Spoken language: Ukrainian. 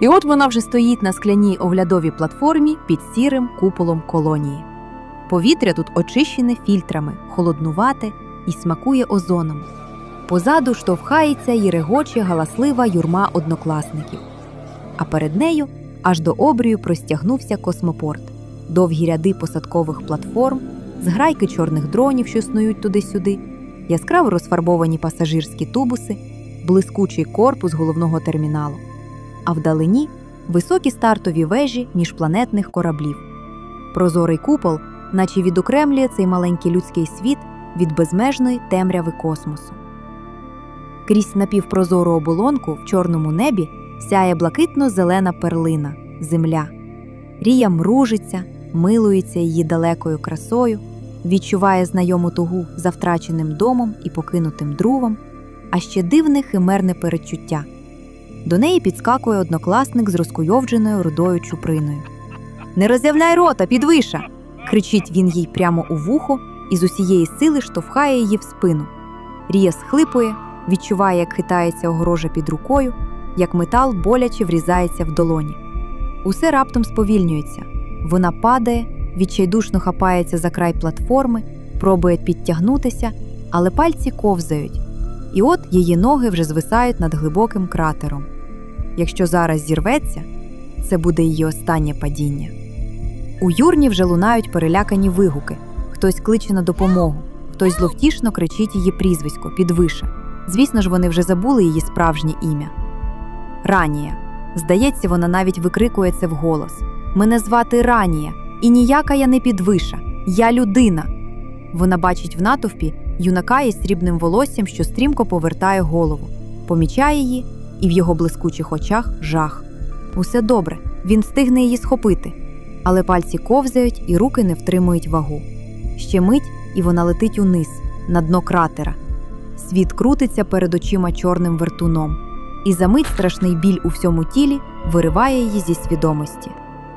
І от вона вже стоїть на скляній оглядовій платформі під сірим куполом колонії. Повітря тут очищене фільтрами, холоднувате і смакує озоном. Позаду штовхається і регоче галаслива юрма однокласників. А перед нею аж до обрію простягнувся космопорт, довгі ряди посадкових платформ, зграйки чорних дронів, що снують туди-сюди, яскраво розфарбовані пасажирські тубуси, блискучий корпус головного терміналу. А вдалині високі стартові вежі міжпланетних кораблів. Прозорий купол, наче відокремлює цей маленький людський світ від безмежної темряви космосу. Крізь напівпрозору оболонку в чорному небі сяє блакитно-зелена перлина земля. Рія мружиться, милується її далекою красою, відчуває знайому тугу за втраченим домом і покинутим другом, а ще дивне химерне передчуття. До неї підскакує однокласник з розкуйовдженою рудою чуприною. Не роззявляй рота, підвиша! кричить він їй прямо у вухо і з усієї сили штовхає її в спину. Рія схлипує, відчуває, як хитається огорожа під рукою, як метал боляче врізається в долоні. Усе раптом сповільнюється. Вона падає, відчайдушно хапається за край платформи, пробує підтягнутися, але пальці ковзають. І от її ноги вже звисають над глибоким кратером. Якщо зараз зірветься, це буде її останнє падіння. У юрні вже лунають перелякані вигуки. Хтось кличе на допомогу, хтось зловтішно кричить її прізвисько, підвише. Звісно ж, вони вже забули її справжнє ім'я. Ранія. Здається, вона навіть викрикує це вголос. Мене звати Ранія, і ніяка я не підвиша. Я людина. Вона бачить в натовпі юнака із срібним волоссям, що стрімко повертає голову, помічає її, і в його блискучих очах жах. Усе добре, він встигне її схопити, але пальці ковзають і руки не втримують вагу. Ще мить, і вона летить униз, на дно кратера. Світ крутиться перед очима чорним вертуном, і за мить страшний біль у всьому тілі вириває її зі свідомості.